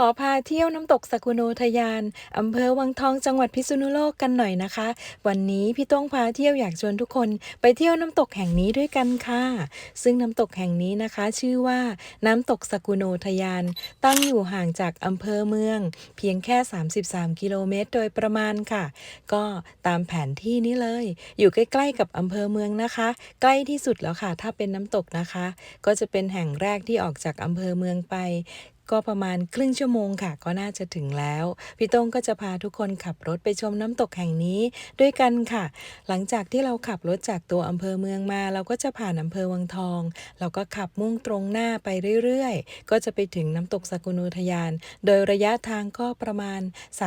ขอพาเที่ยวน้ำตกสกุโนทยานอำเภอวังทองจังหวัดพิษณุโลกกันหน่อยนะคะ วันนี้พี่ต้องพาเที่ยวอยากชวนทุกคน ไปเที่ยวน้ำตกแห่งนี้ด้วยกันค่ะ ซึ่งน้ำตกแห่งนี้นะคะ ชื่อว่าน้ำตกสกุโนทยาน ตั้งอยู่ห่างจากอำเภอเมือง เพียงแค่ 33 กิโลเมตร โดยประมาณค่ะ ก็ตามแผนที่นี้เลย อยู่ใกล้ๆกับอำเภอเมืองนะคะ ใกล้ที่สุดแล้วค่ะ ถ้าเป็นน้ำตกนะคะ ก็จะเป็นแห่งแรกที่ออกจากอำเภอเมืองไป ก็ประมาณครึ่งชั่วโมงค่ะ ก็น่าจะถึงแล้ว พี่ต้งก็จะพาทุกคนขับรถไปชมน้ำตกแห่งนี้ด้วยกันค่ะ หลังจากที่เราขับรถจากตัวอำเภอเมืองมา เราก็จะผ่านอำเภอวังทอง เราก็ขับมุ่งตรงหน้าไปเรื่อยๆ ก็จะไปถึงน้ำตกสกุลอุทยาน โดยระยะทางก็ประมาณ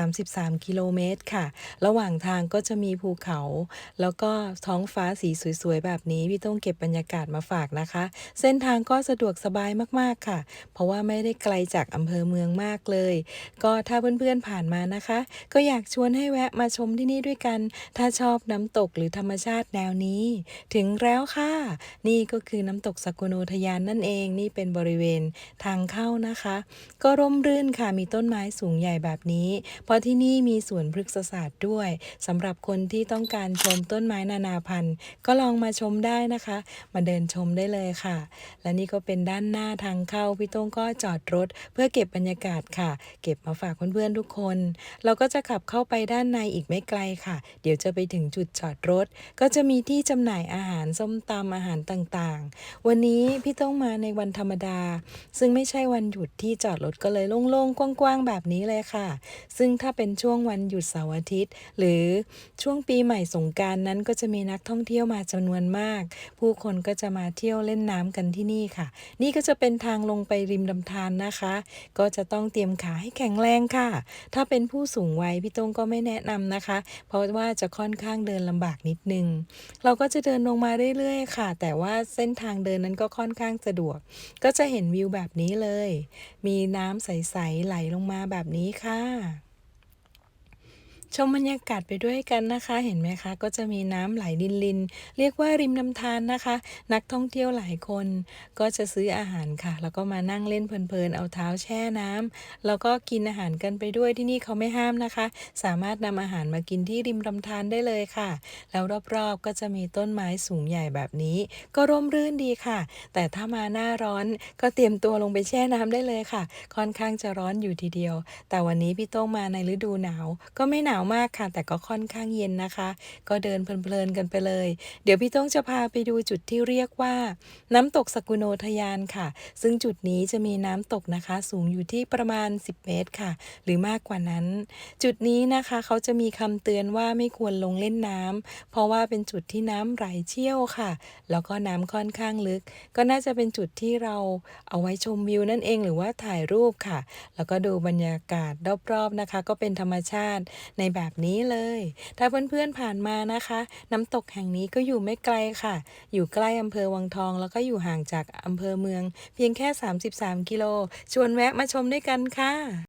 33 กิโลเมตรค่ะ ระหว่างทางก็จะมีภูเขา แล้วก็ท้องฟ้าสีสวยๆ แบบนี้พี่ต้องเก็บบรรยากาศมาฝากนะคะ เส้นทางก็สะดวกสบายมากๆค่ะ เพราะว่าไม่ได้ไกลจากอำเภอเมืองมากเลย ก็ถ้าเพื่อนๆผ่านมานะคะ ก็อยากชวนให้แวะมาชมที่นี่ด้วยกัน ถ้าชอบน้ำตกหรือธรรมชาติแนวนี้ ถึงแล้วค่ะ นี่ก็คือน้ำตกสกุโนทยานนั่นเองนี่เป็นบริเวณทางเข้านะคะ ก็ร่มรื่นค่ะมีต้นไม้สูงใหญ่แบบนี้ เพราะที่นี่มีสวนพฤกษศาสตร์ด้วยสำหรับคนที่ต้องการชมต้นไม้นานาพันธุ์ ก็ลองมาชมได้นะคะ มาเดินชมได้เลยค่ะ และนี่ก็เป็นด้านหน้าทางเข้าพี่ต้งก็จอดรถเพื่อเก็บบรรยากาศค่ะ เก็บมาฝากเพื่อนๆทุกคน เราก็จะขับเข้าไปด้านในอีกไม่ไกลค่ะ เดี๋ยวจะไปถึงจุดจอดรถ ก็จะมีที่จำหน่ายอาหารส้มตำอาหารต่างๆ วันนี้พี่ต้องมาในวันธรรมดา ซึ่งไม่ใช่วันหยุดที่จอดรถก็เลยโล่งๆกว้างๆแบบนี้เลยค่ะ ซึ่งถ้าเป็นช่วงวันหยุดเสาร์อาทิตย์ หรือช่วงปีใหม่สงการนั้นก็จะมีนักท่องเที่ยวมาจำนวนมาก ผู้คนก็จะมาเที่ยวเล่นน้ำกันที่นี่ค่ะ นี่ก็จะเป็นทางลงไปริมลำธารนะคะก็จะต้องเตรียมขาให้แข็งแรงค่ะ ถ้าเป็นผู้สูงวัยพี่ต้งก็ไม่แนะนำนะคะ เพราะว่าจะค่อนข้างเดินลำบากนิดนึง เราก็จะเดินลงมาเรื่อยๆค่ะ แต่ว่าเส้นทางเดินนั้นก็ค่อนข้างสะดวก ก็จะเห็นวิวแบบนี้เลย มีน้ำใสๆไหลลงมาแบบนี้ค่ะ ชมบรรยากาศไปด้วยกันนะคะ เห็นไหมคะ ก็จะมีน้ำไหลลินลิน เรียกว่าริมน้ำธารนะคะ นักท่องเที่ยวหลายคน ก็จะซื้ออาหารค่ะ แล้วก็มานั่งเล่นเพลินๆ เอาเท้าแช่น้ำแล้วก็กินอาหารกันไปด้วยที่นี่เขาไม่ห้ามนะคะ สามารถนำอาหารมากินที่ริมลำธารได้เลยค่ะ แล้วรอบๆก็จะมีต้นไม้สูงใหญ่แบบนี้ ก็ร่มรื่นดีค่ะ แต่ถ้ามาหน้าร้อนก็เตรียมตัวลงไปแช่น้ำได้เลยค่ะ ค่อนข้างจะร้อนอยู่ทีเดียว แต่วันนี้พี่โต้งมาในฤดูหนาว ก็ไม่หนาวมากค่ะ แต่ก็ค่อนข้างเย็นนะคะ ก็เดินเพลินๆกันไปเลย เดี๋ยวพี่ต้องจะพาไปดูจุดที่เรียกว่า น้ำตกสกุโนทยานค่ะ ซึ่งจุดนี้จะมีน้ำตกนะคะ สูงอยู่ที่ประมาณ 10 เมตรค่ะ หรือมากกว่านั้น จุดนี้นะคะเขาจะมีคำเตือนว่าไม่ควรลงเล่นน้ำเพราะว่าเป็นจุดที่น้ำไหลเชี่ยวค่ะ แล้วก็น้ำค่อนข้างลึก ก็น่าจะเป็นจุดที่เราเอาไว้ชมวิวนั่นเองหรือว่าถ่ายรูปค่ะ แล้วก็ดูบรรยากาศรอบๆนะคะ ก็เป็นธรรมชาติในแบบนี้เลย ถ้าเพื่อนๆผ่านมานะคะ น้ำตกแห่งนี้ก็อยู่ไม่ไกลค่ะ อยู่ใกล้อำเภอวังทอง แล้วก็อยู่ห่างจากอำเภอเมือง เพียงแค่ 33 กิโล ชวนแวะมาชมด้วยกันค่ะ